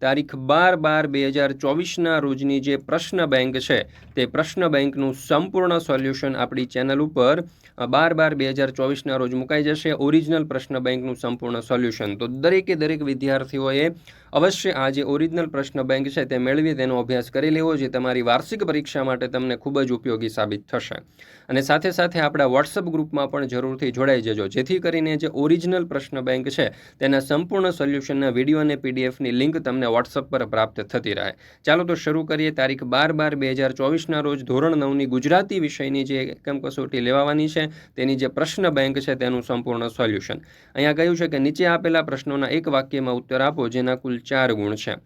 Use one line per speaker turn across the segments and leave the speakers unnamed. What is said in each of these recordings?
તારીખ બાર બાર બે હજાર ચોવીસના રોજની જે પ્રશ્ન બેંક છે, તે પ્રશ્ન બેંકનું સંપૂર્ણ સોલ્યુશન આપણી ચેનલ ઉપર બાર બાર બે હજાર ચોવીસના રોજ મુકાઈ જશે, ઓરિજિનલ પ્રશ્ન બેંકનું સંપૂર્ણ સોલ્યુશન. તો દરેકે દરેક વિદ્યાર્થીઓએ અવશ્ય આ જે ઓરિજિનલ પ્રશ્ન બેંક છે, તે મેળવી, તેનો અભ્યાસ કરી લેવો, જે તમારી વાર્ષિક પરીક્ષા માટે તમને ખૂબ જ ઉપયોગી સાબિત થશે. અને સાથે સાથે આપણા વોટ્સઅપ ગ્રુપમાં પણ જરૂરથી જોડાઈ જજો, જેથી કરીને જે ઓરિજિનલ પ્રશ્ન બેંક છે, તેના સંપૂર્ણ સોલ્યુશનના વીડિયો અને પીડીએફની લિંક તમને વોટ્સઅપ પર પ્રાપ્ત થતી રહે. ચાલો તો શરૂ કરીએ તારીખ બાર બાર બે હજાર ચોવીસના રોજ ધોરણ નવની ગુજરાતી વિષયની જે એકમ કસોટી લેવાની છે, તેની જે પ્રશ્ન બેંક છે તેનું સંપૂર્ણ સોલ્યુશન. અહીંયા કહ્યું છે કે નીચે આપેલા પ્રશ્નોના એક વાક્યમાં ઉત્તર આપો, જેના કુલ ચાર ગુણ છે.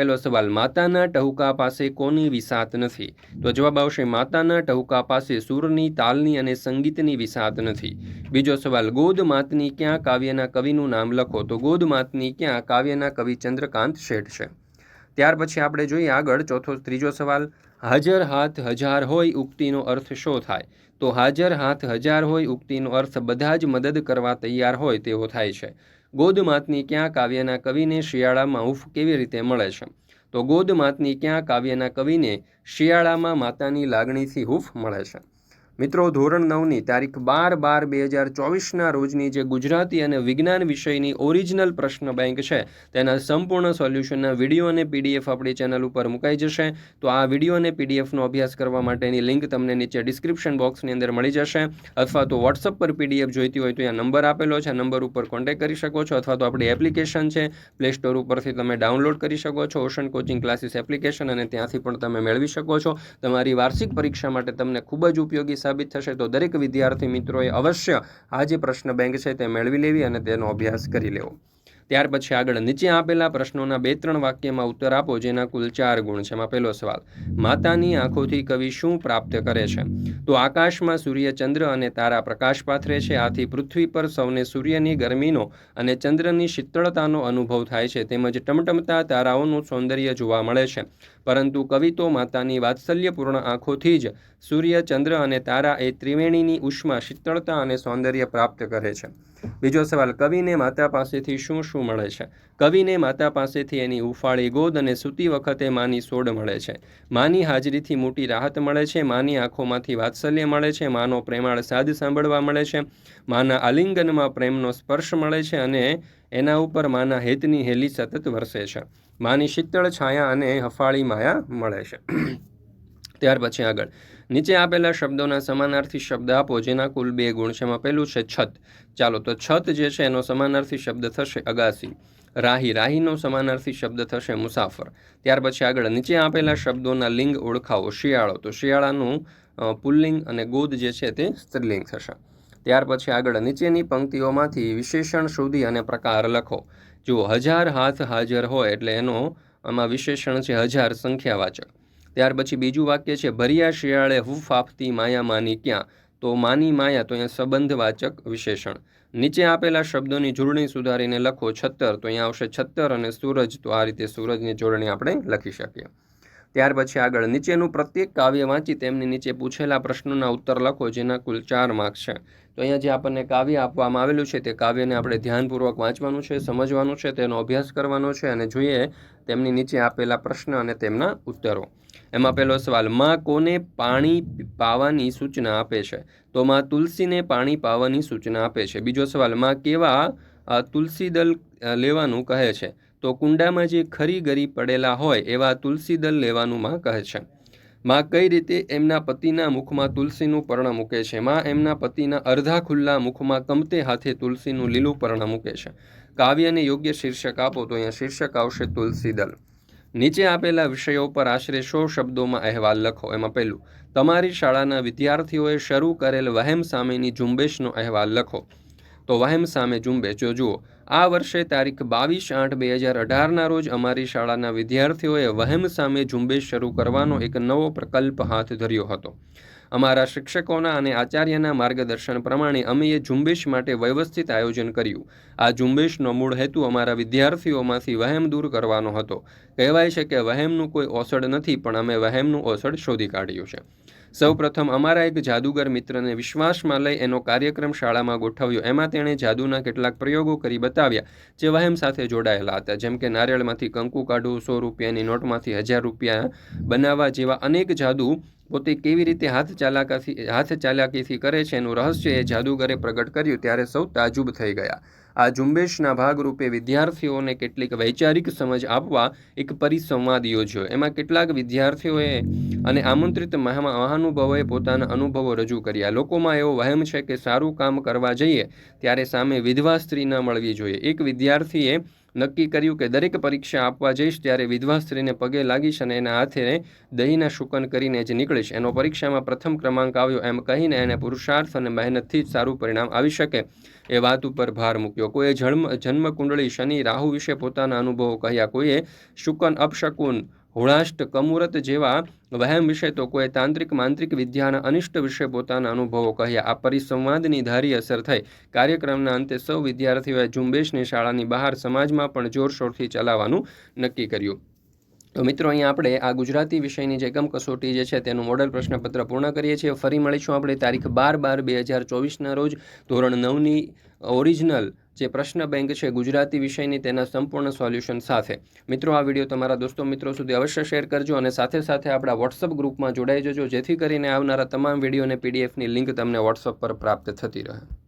પહેલો સવાલ, માતાના ટહુકા પાસે કોની વિસાત નથી? તો જવાબ આવશે, માતાના ટહુકા પાસે સૂરની, તાલની અને સંગીતની વિસાત નથી. બીજો સવાલ, ગોદ માતની ક્યાં કાવ્યના કવિનું નામ લખો? તો ગોદ માતની ક્યાં કાવ્યના કવિ ચંદ્રકાંત શેઠ છે? ત્યાર પછી આપણે જોઈએ આગળ ચોથો, ત્રીજો સવાલ, હાજર હાથ હજાર હોય ઉક્તિનો અર્થ શો થાય? તો હાજર હાથ હજાર હોય ઉક્તિનો અર્થ બધા જ મદદ કરવા તૈયાર હોય તેવો થાય છે. ગોદમાતની ક્યાં કાવ્યના કવિને શિયાળામાં હૂફ કેવી રીતે મળે છે? તો ગોદમાતની ક્યાં કાવ્યના કવિને શિયાળામાં માતાની લાગણીથી હૂફ મળે છે? મિત્રો, ધોરણ નવની તારીખ બાર બાર બે હજાર ચોવીસના રોજની જે ગુજરાતી અને વિજ્ઞાન વિષયની ઓરિજિનલ પ્રશ્ન બેંક છે, તેના સંપૂર્ણ સોલ્યુશનના વીડિયો અને પીડીએફ આપણી ચેનલ ઉપર મુકાઈ જશે. તો આ વીડિયો અને પીડીએફનો અભ્યાસ કરવા માટેની લિંક તમને નીચે ડિસ્ક્રિપ્શન બોક્સની અંદર મળી જશે. અથવા તો વોટ્સઅપ પર પીડીએફ જોઈતી હોય તો અહીંયા નંબર આપેલો છે. નંબર ઉપર કોન્ટેક્ટ કરી શકો છો અથવા તો આપણી એપ્લિકેશન છે પ્લે સ્ટોર ઉપરથી તમે ડાઉનલોડ કરી શકો છો. ઓશન કોચિંગ ક્લાસીસ એપ્લિકેશન અને ત્યાંથી પણ તમે મેળવી શકો છો. તમારી વાર્ષિક પરીક્ષા માટે તમને ખૂબ જ ઉપયોગી સાબિત થશે તો દરેક વિદ્યાર્થી મિત્રોએ અવશ્ય આ જે પ્રશ્ન બેંક છે તે મેળવી લેવી અને તેનો અભ્યાસ કરી લેવો. ત્યાર પછી આગળ નીચે આપેલા પ્રશ્નોના બે ત્રણ વાક્યમાં ઉત્તર આપો, જેના કુલ ચાર ગુણ છે. એમાં પહેલો સવાલ, માતાની આંખોથી કવિ શું પ્રાપ્ત કરે છે? તો આકાશમાં સૂર્ય ચંદ્ર અને તારા પ્રકાશ પાથરે છે. આથી પૃથ્વી પર સૌને સૂર્યની ગરમીનો અને ચંદ્રની શીતળતાનો અનુભવ થાય છે. તેમજ ટમટમતા તારાઓનું સૌંદર્ય જોવા મળે છે. પરંતુ કવિ તો માતાની વાત્સલ્યપૂર્ણ આંખોથી જ સૂર્ય, ચંદ્ર અને તારા એ ત્રિવેણીની ઉષ્મા, શીતળતા અને સૌંદર્ય પ્રાપ્ત કરે છે. બીજો સવાલ, કવિને માતા પાસેથી શું શું મળે છે? કવિને માતા પાસેથી એની ઉફાળી ગોદ અને સૂતી વખતે માની સોડ મળે છે. માની હાજરીથી મોટી રાહત મળે છે, માની આંખોમાંથી વાત્સલ્ય મળે છે, માનો પ્રેમાળ સાદ સાંભળવા મળે છે, માના આલિંગનમાં પ્રેમનો સ્પર્શ મળે છે અને એના ઉપર માના હેતની હેલી સતત વરસે છે. માની શીતળ છાયા અને હફાળી માયા મળે છે. ત્યાર પછી આગળ. નીચે આપેલા શબ્દોના સમાનાર્થી શબ્દ આપો, જેના કુલ બે ગુણ છે. એમાં પહેલું છે છત. ચાલો, તો છત જે છે, એનો સમાનાર્થી શબ્દ થશે અગાસી. રાહી. રાહીનો સમાનાર્થી શબ્દ થશે મુસાફર. ત્યાર પછી આગળ નીચે આપેલા શબ્દોના લિંગ ઓળખાવો. શિયાળો. તો શિયાળાનું પુલ્લિંગ અને ગોદ જે છે, તે સ્ત્રીલિંગ થશે. ત્યાર પછી આગળ નીચેની પંક્તિઓમાંથી વિશેષણ શોધી અને પ્રકાર લખો. જુઓ, હજાર હાથ હાજર હોય એટલે એનો આમાં વિશેષણ છે હજાર સંખ્યાવાચક. ત્યાર પછી બીજું વાક્ય છે, ભર્યા શિયાળે હુફ આપતી માયા માની ક્યાં? તો માની માયા તો અહીંયા સંબંધવાચક વિશેષણ. નીચે આપેલા શબ્દોની જોડણી સુધારીને લખો છત્તર, તો અહીંયા આવશે છત્તર અને સૂરજ, તો આ રીતે સૂરજની જોડણી આપણે લખી શકીએ. ત્યાર પછી આગળ નીચેનું પ્રત્યેક કાવ્ય વાંચી તેમની નીચે પૂછેલા પ્રશ્નોના ઉત્તર લખો, જેના કુલ ચાર માર્ક્સ છે. તો અહીંયા જે આપણને કાવ્ય આપવામાં આવેલું છે તે કાવ્યને આપણે ધ્યાનપૂર્વક વાંચવાનું છે, સમજવાનું છે, તેનો અભ્યાસ કરવાનો છે અને જોઈએ તેમની નીચે આપેલા પ્રશ્ન અને તેમના ઉત્તરો. એમાં પહેલો સવાલ, માં કોને પાણી પાવાની સૂચના આપે છે? તો માં તુલસીને પાણી પાવાની સૂચના આપે છે. બીજો સવાલ, માં કેવા તુલસી દલ લેવાનું કહે છે? તો કુંડામાં જે ખરી ગરી પડેલા હોય એવા તુલસી દલ લેવાનું માં કહે છે. માં કઈ રીતે એમના પતિના મુખમાં તુલસીનું પર્ણ મૂકે છે? માં એમના પતિના અર્ધા ખુલ્લા મુખમાં કમતે હાથે તુલસીનું લીલું પર્ણ મૂકે છે. કાવ્યને યોગ્ય શીર્ષક આપો તો અહીંયા શીર્ષક આવશે તુલસી દલ. નીચે આપેલા વિષયો પર આશરે સો શબ્દોમાં અહેવાલ લખો. એમાં પહેલું, તમારી શાળાના વિદ્યાર્થીઓએ શરૂ કરેલ વહેમ સામેની ઝુંબેશનો અહેવાલ લખો. તો વહેમ સામે ઝુંબેશ જો જુઓ, આ વર્ષે તારીખ બાવીસ આઠ બે હજાર અઢારના રોજ અમારી શાળાના વિદ્યાર્થીઓએ વહેમ સામે ઝુંબેશ શરૂ કરવાનો એક નવો પ્રકલ્પ હાથ ધર્યો હતો. અમારા શિક્ષકોના અને આચાર્યના માર્ગદર્શન પ્રમાણે અમે એ ઝુંબેશ માટે વ્યવસ્થિત આયોજન કર્યું. આ ઝુંબેશનો મૂળ હેતુ અમારા વિદ્યાર્થીઓમાંથી વહેમ દૂર કરવાનો હતો. કહેવાય છે કે વહેમનું કોઈ ઓસડ નથી, પણ અમે વહેમનું ઓસડ શોધી કાઢ્યું છે. સૌપ્રથમ અમારા એક જાદુગર મિત્રને વિશ્વાસમાં લઈ એનો કાર્યક્રમ શાળામાં ગોઠવ્યો. એમાં તેણે જાદુના કેટલાક પ્રયોગો કરી બતાવ્યા, જે વહેમ સાથે જોડાયેલા હતા. જેમ કે નારિયેળમાંથી કંકુ કાઢવું સો રૂપિયાની નોટમાંથી હજાર રૂપિયા બનાવવા જેવા અનેક જાદુ પોતે કેવી રીતે હાથ ચાલાકાથી, હાથ ચાલાકીથી કરે છે એનું રહસ્ય એ જાદુગરે પ્રગટ કર્યું, ત્યારે સૌ તાજુબ થઈ ગયા. આ ઝુંબેશના ભાગરૂપે વિદ્યાર્થીઓને કેટલીક વૈચારિક સમજ આપવા એક પરિસંવાદ યોજ્યો. એમાં કેટલાક વિદ્યાર્થીઓએ અને આમંત્રિત મહા- મહાનુભાવોએ પોતાના અનુભવો રજૂ કર્યા. લોકોમાં એવો વહેમ છે કે સારું કામ કરવા જઈએ ત્યારે સામે વિધવા સ્ત્રી ન મળવી જોઈએ. એક વિદ્યાર્થીએ નક્કી કર્યું કે દરેક પરીક્ષા આપવા જઈશ ત્યારે વિધવા સ્ત્રીને પગે લાગીશ અને એના હાથે દહીંના શુકન કરીને જ નીકળીશ. એનો પરીક્ષામાં પ્રથમ ક્રમાંક આવ્યો એમ કહીને એને પુરુષાર્થ અને મહેનતથી જ સારું પરિણામ આવી શકે. એ વાત ઉપર ભાર મૂક્યો. કોઈએ જન્મ, જન્મકુંડળી શનિ રાહુ વિશે પોતાના અનુભવો કહ્યા. કોઈએ શુકન અપશકુન હોળાષ્ટ કમુરત જેવા વહેમ વિશે તો કોઈ તાંત્રિક માંત્રિક વિદ્યાના અનિષ્ટ વિશે પોતાના અનુભવો કહ્યા. આ પરિસંવાદની ધારી અસર થઈ. કાર્યક્રમના અંતે સૌ વિદ્યાર્થીઓએ ઝુંબેશની શાળાની બહાર સમાજમાં પણ જોરશોરથી ચલાવવાનું નક્કી કર્યું. તો મિત્રો, અહીંયા આપણે આ ગુજરાતી વિષયની જે એકમ કસોટી જે છે તેનું મોડલ પ્રશ્નપત્ર પૂર્ણ કરીએ છીએ. ફરી મળીશું આપણે તારીખ બાર બાર બે હજાર ચોવીસના રોજ ધોરણ નવની ઓરિજિનલ જે પ્રશ્ન બેંક છે ગુજરાતી વિષયની તેના સંપૂર્ણ સોલ્યુશન સાથે. મિત્રો, આ વીડિયો તમારા દોસ્તો મિત્રો સુધી અવશ્ય શેર કરજો અને સાથે સાથે આપણા વોટ્સઅપ ગ્રુપમાં જોડાઈ જજો, જેથી કરીને આવનારા તમામ વીડિયો અને પીડીએફની લિંક તમને વોટ્સઅપ પર પ્રાપ્ત થતી રહે.